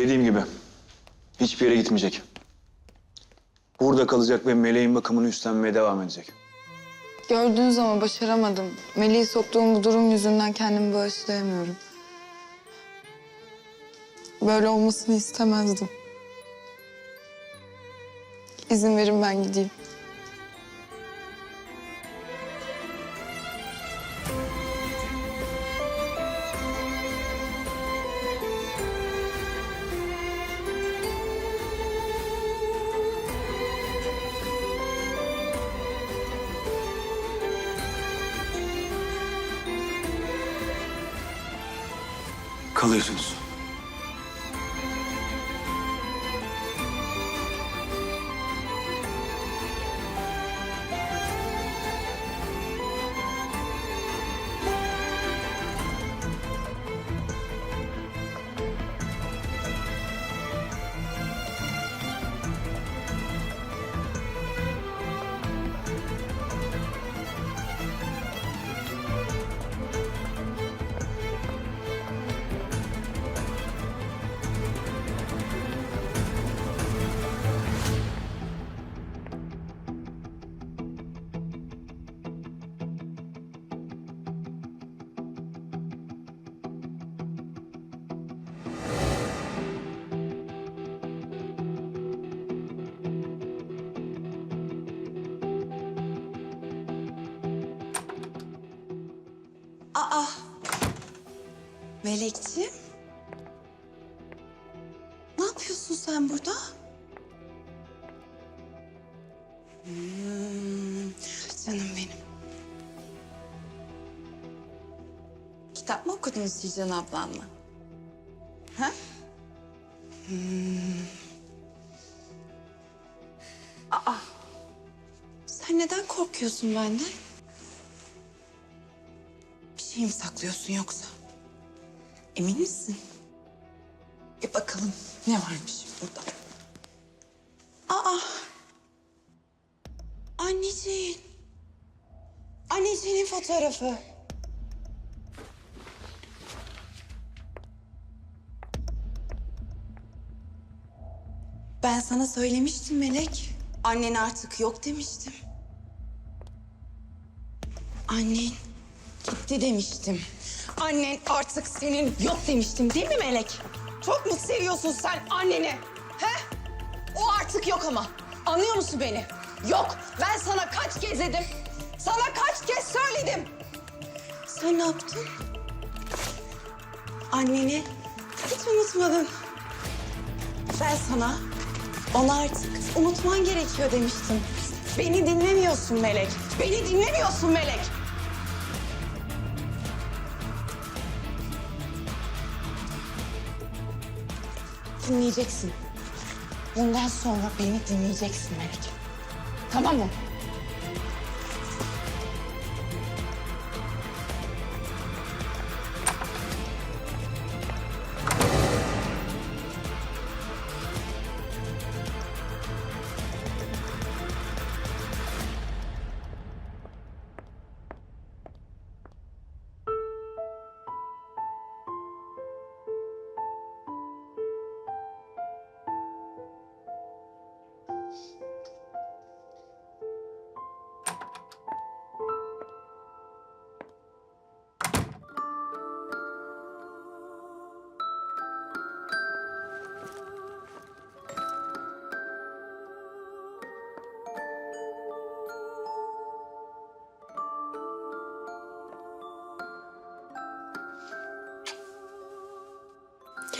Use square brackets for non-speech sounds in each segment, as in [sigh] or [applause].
Dediğim gibi hiçbir yere gitmeyecek. Burada kalacak ve meleğin bakımını üstlenmeye devam edecek. Gördüğünüz ama başaramadım. Melih'i soktuğum bu durum yüzünden kendimi bağışlayamıyorum. Böyle olmasını istemezdim. İzin verin ben gideyim. Kalıyorsunuz. Aa, Melekciğim. Ne yapıyorsun sen burada? Hmm, canım benim. Kitap mı okudun Sican ablanla? Ha? Hmm. Aa, sen neden korkuyorsun benden? Şey mi saklıyorsun yoksa? Emin misin? Bir bakalım ne varmış burada. Aa! Anneciğin. Anneciğinin fotoğrafı. Ben sana söylemiştim Melek. Annen artık yok demiştim. Annen gitti demiştim. Annen artık senin yok demiştim değil mi Melek? Çok mu seviyorsun sen anneni? He? O artık yok ama. Anlıyor musun beni? Yok. Ben sana kaç kez dedim? Sana kaç kez söyledim? Sen ne yaptın? Anneni hiç unutmadın. Ben sana onu artık unutman gerekiyor demiştim. Beni dinlemiyorsun Melek. Beni dinlemiyorsun Melek. Dinleyeceksin. Bundan sonra beni dinleyeceksin Melek. Tamam mı?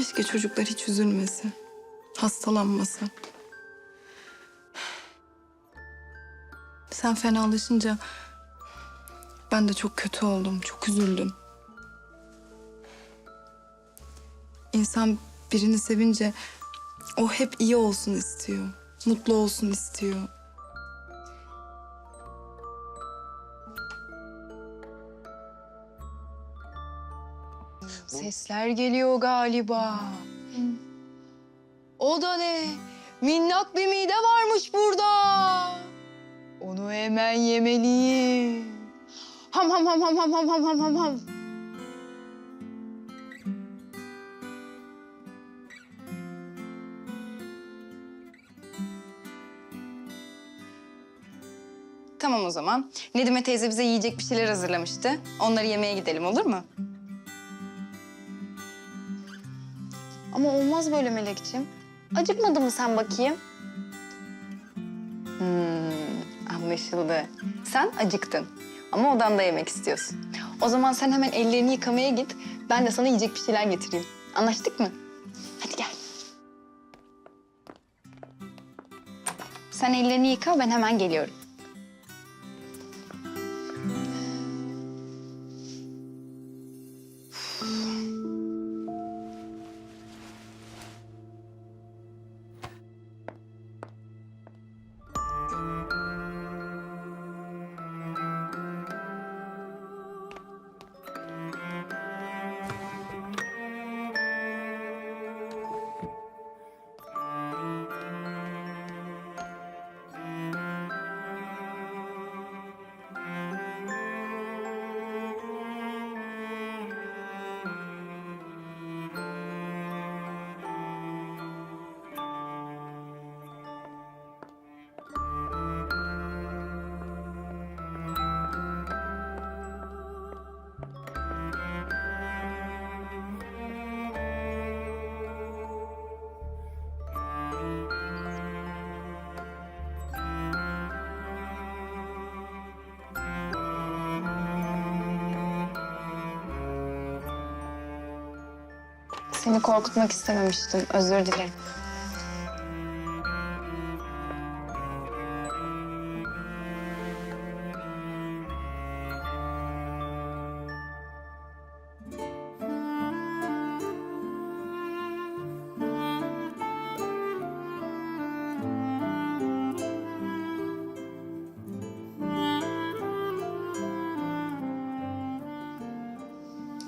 Keşke çocuklar hiç üzülmese. Hastalanmasa. Sen fenalaşınca ben de çok kötü oldum. Çok üzüldüm. İnsan birini sevince o hep iyi olsun istiyor. Mutlu olsun istiyor. sesler geliyor galiba. O da ne? Minnak bir mide varmış burada. Onu hemen yemeliyim. Ham ham ham ham ham ham ham ham ham. Tamam o zaman. Nedime teyze bize yiyecek bir şeyler hazırlamıştı. Onları yemeye gidelim olur mu? Ama olmaz böyle Melekciğim. Acıkmadı mı sen bakayım? Hmm, anlaşıldı. Sen acıktın. Ama odanda yemek istiyorsun. O zaman sen hemen ellerini yıkamaya git. Ben de sana yiyecek bir şeyler getireyim. Anlaştık mı? Hadi gel. Sen ellerini yıka, ben hemen geliyorum. Seni korkutmak istememiştim. Özür dilerim.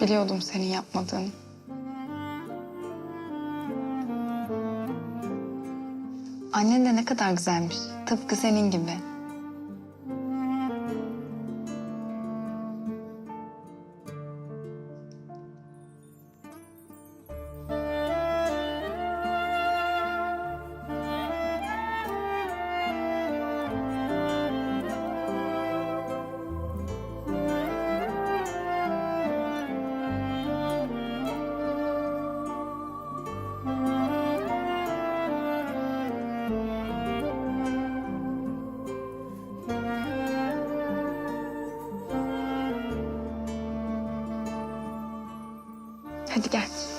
Biliyordum senin yapmadığını. Annen de ne kadar güzelmiş. Tıpkı senin gibi. Hadi gel.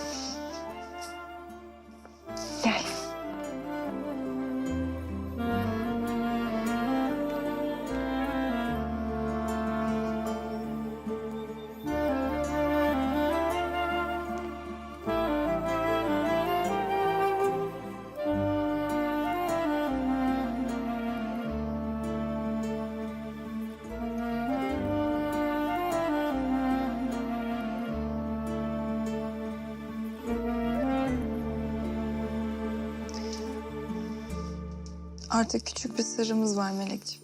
Artık küçük bir sırrımız var Melekciğim.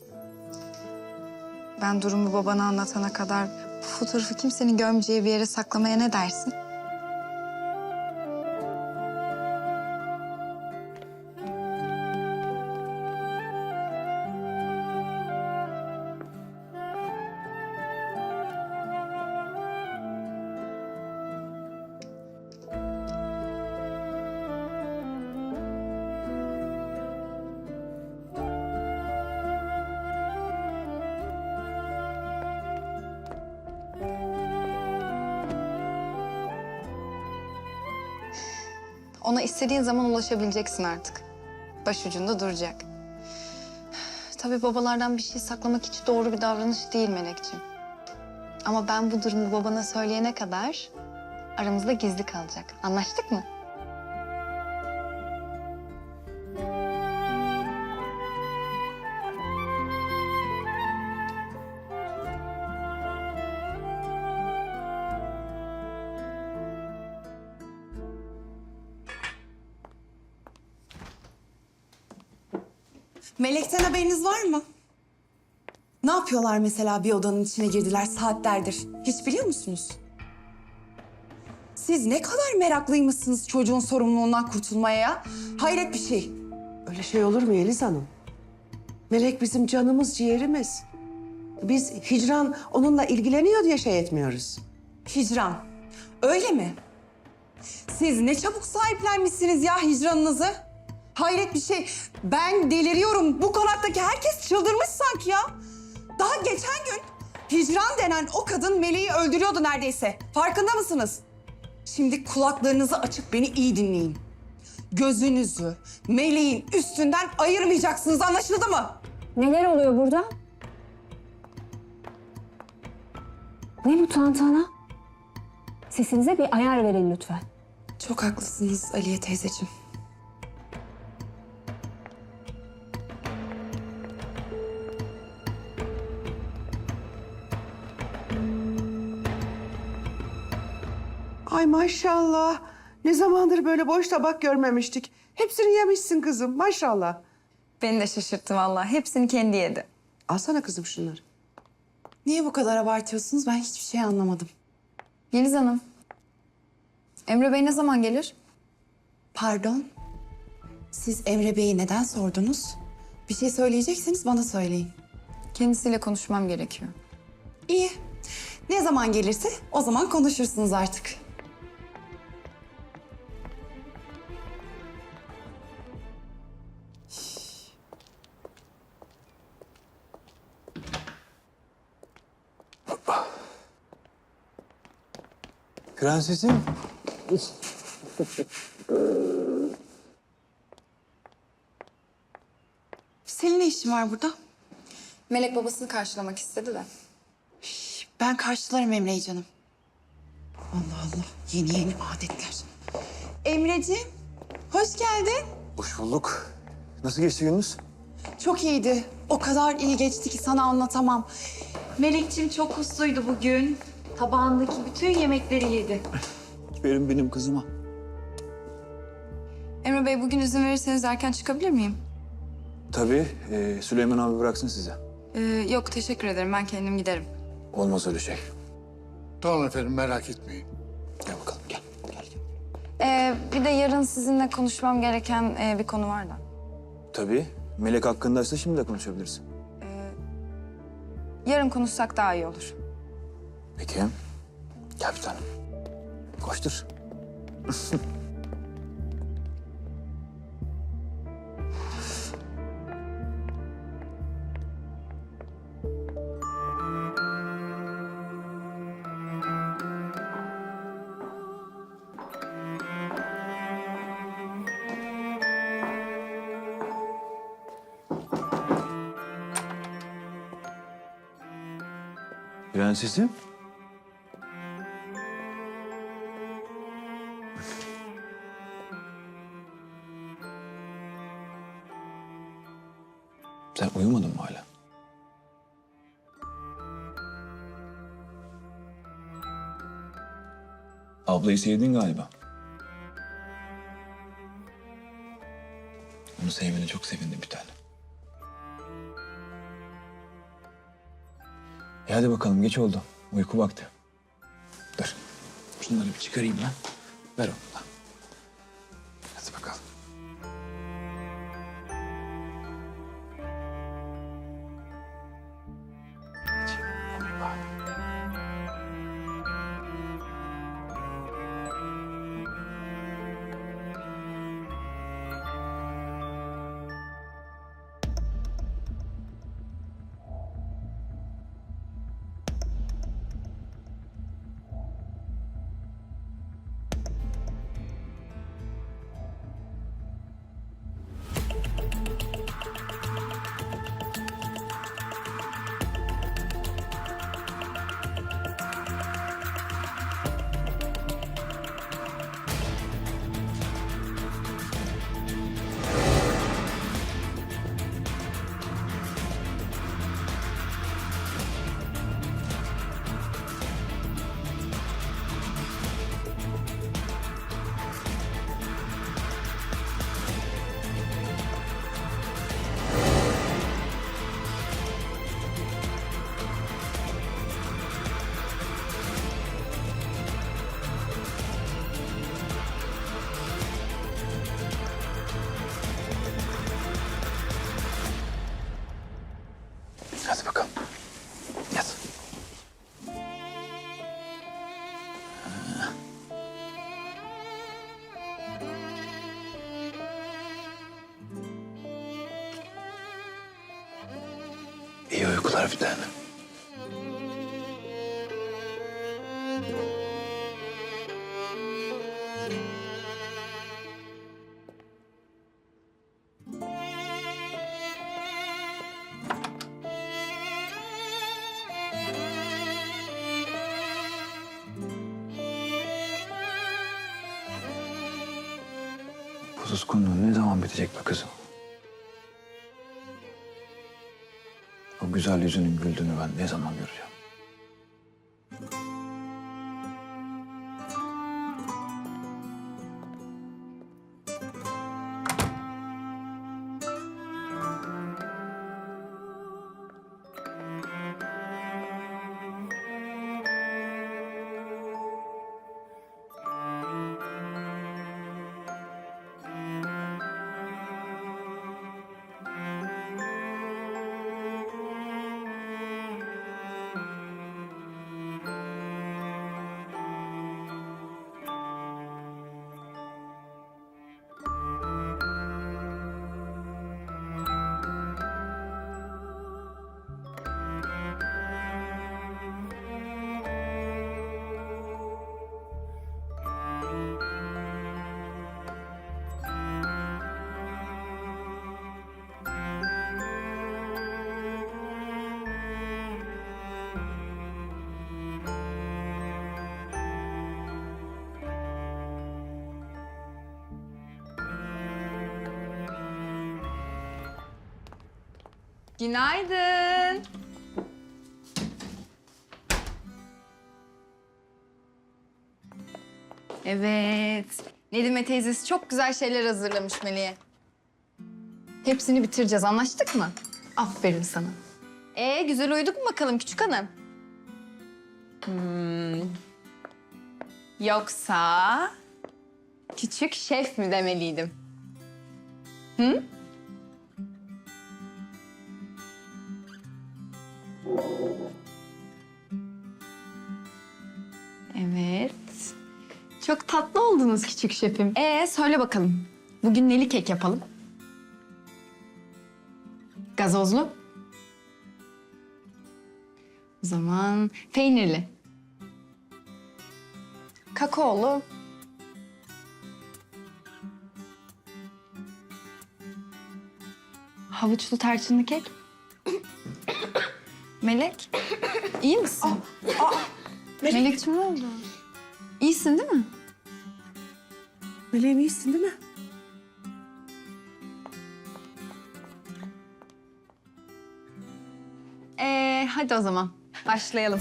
Ben durumu babana anlatana kadar bu fotoğrafı kimsenin görmeyeceği bir yere saklamaya ne dersin? Ona istediğin zaman ulaşabileceksin artık. Başucunda duracak. Tabii babalardan bir şey saklamak hiç doğru bir davranış değil Melekciğim. Ama ben bu durumu babana söyleyene kadar aramızda gizli kalacak. Anlaştık mı? Melek'ten haberiniz var mı? Ne yapıyorlar mesela bir odanın içine girdiler saatlerdir? Hiç biliyor musunuz? Siz ne kadar meraklıymışsınız çocuğun sorumluluğundan kurtulmaya ya. Hayret bir şey. Öyle şey olur mu Yeliz Hanım? Melek bizim canımız, ciğerimiz. biz Hicran onunla ilgileniyor diye şey etmiyoruz. Hicran. Öyle mi? Siz ne çabuk sahiplenmişsiniz ya hicranınızı. Hayret bir şey. Ben deliriyorum. Bu konaktaki herkes çıldırmış sanki ya. Daha geçen gün hicran denen o kadın Meleği öldürüyordu neredeyse. Farkında mısınız? Şimdi kulaklarınızı açıp beni iyi dinleyin. Gözünüzü Meleğin üstünden ayırmayacaksınız anlaşıldı mı? Neler oluyor burada? Ne bu tantana? Sesinize bir ayar verin lütfen. Çok haklısınız Aliye teyzeciğim. Ay maşallah. Ne zamandır böyle boş tabak görmemiştik. Hepsini yemişsin kızım maşallah. Beni de şaşırttı vallahi. Hepsini kendi yedi. Alsana kızım şunları. Niye bu kadar abartıyorsunuz? Ben hiçbir şey anlamadım. Yeliz Hanım. Emre Bey ne zaman gelir? Pardon. Siz Emre Bey'i neden sordunuz? Bir şey söyleyecekseniz bana söyleyin. Kendisiyle konuşmam gerekiyor. İyi. Ne zaman gelirse o zaman konuşursunuz artık. Prensesim. Senin ne işin var burada? Melek babasını karşılamak istedi de. Ben karşılarım Emre'yi canım. Allah Allah. Yeni yeni adetler. Emreciğim, hoş geldin. Hoş bulduk. Nasıl geçti gününüz? Çok iyiydi. O kadar iyi geçti ki sana anlatamam. Melekciğim çok husluydu bugün. Tabağındaki bütün yemekleri yedi. Verin benim kızıma. Emre Bey bugün izin verirseniz erken çıkabilir miyim? Tabii e, Süleyman abi bıraksın size. Ee, yok teşekkür ederim. Ben kendim giderim. Olmaz öyle şey. Tamam efendim merak etmeyin. Gel bakalım gel. gel, gel. Ee, bir de yarın sizinle konuşmam gereken e, bir konu var da. Tabii. Melek hakkındaysa şimdi de konuşabiliriz. Yarın konuşsak daha iyi olur. Peki. Gel bir tanem. Koştur. Prensesim. Uyumadın mı hala? Ablayı sevdin galiba. Onu sevmene çok sevindim bir tane. E hadi bakalım geç oldu. Uyku vakti. Dur. Şunları bir çıkarayım ben. Ver onu da. Uykular bir tane. Güzel yüzünün güldüğünü ben ne zaman göreceğim? Günaydın. Evet. Nedime teyzesi çok güzel şeyler hazırlamış Melih'e. Hepsini bitireceğiz. Anlaştık mı? Aferin sana. Ee, güzel uyuduk mu bakalım küçük hanım? Hmm. Yoksa küçük şef mi demeliydim? Hı? Evet. Çok tatlı oldunuz küçük şefim. Ee söyle bakalım. Bugün neli kek yapalım? Gazozlu? O zaman peynirli. Kakaolu. Havuçlu tarçınlı kek. Melek, iyi misin? Melekciğim ne oldu? İyisin değil mi? Meleğim iyisin değil mi? Ee, hadi o zaman başlayalım.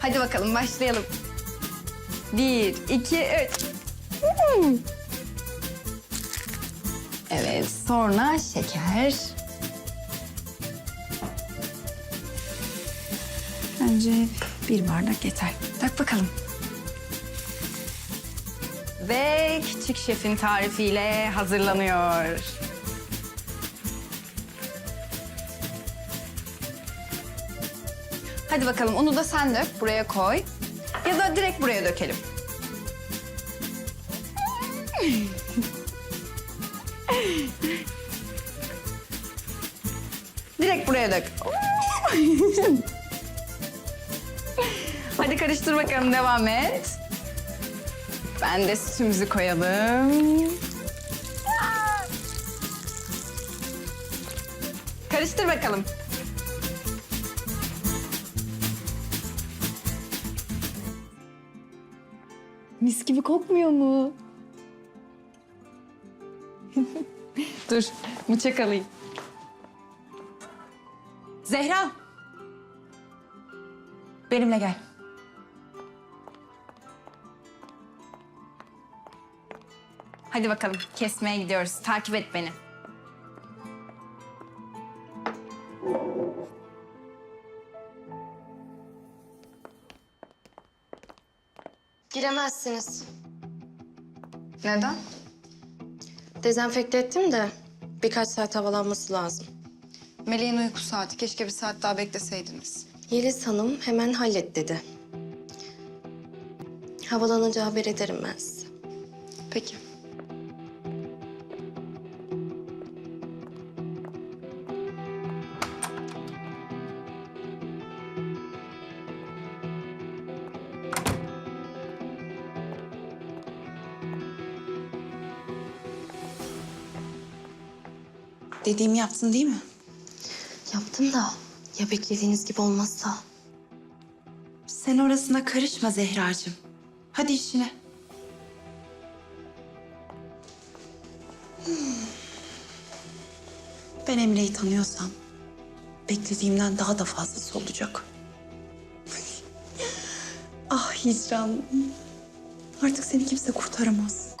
hadi bakalım başlayalım. Bir, iki, üç. Hmm. Evet, sonra şeker. Bence bir bardak yeter. Tak bakalım. Ve küçük şefin tarifiyle hazırlanıyor. Hadi bakalım unu da sen dök, buraya koy. Ya da direkt buraya dökelim. direkt buraya dök. Hadi karıştır bakalım, devam et. Ben de sütümüzü koyalım. Karıştır bakalım. Mis gibi kokmuyor mu? [laughs] Dur, bıçak alayım. Zehra. Benimle gel. Hadi bakalım, kesmeye gidiyoruz. Takip et beni. Giremezsiniz. Neden? Dezenfekte ettim de birkaç saat havalanması lazım. Meleğin uyku saati. Keşke bir saat daha bekleseydiniz. Yeliz Hanım hemen hallet dedi. Havalanınca haber ederim ben size. Peki. Dediğimi yaptın değil mi? Yaptım da ya beklediğiniz gibi olmazsa? Sen orasına karışma Zehracığım. Hadi işine. Hmm. Ben Emre'yi tanıyorsam beklediğimden daha da fazlası olacak. [laughs] ah Hicran. Artık seni kimse kurtaramaz.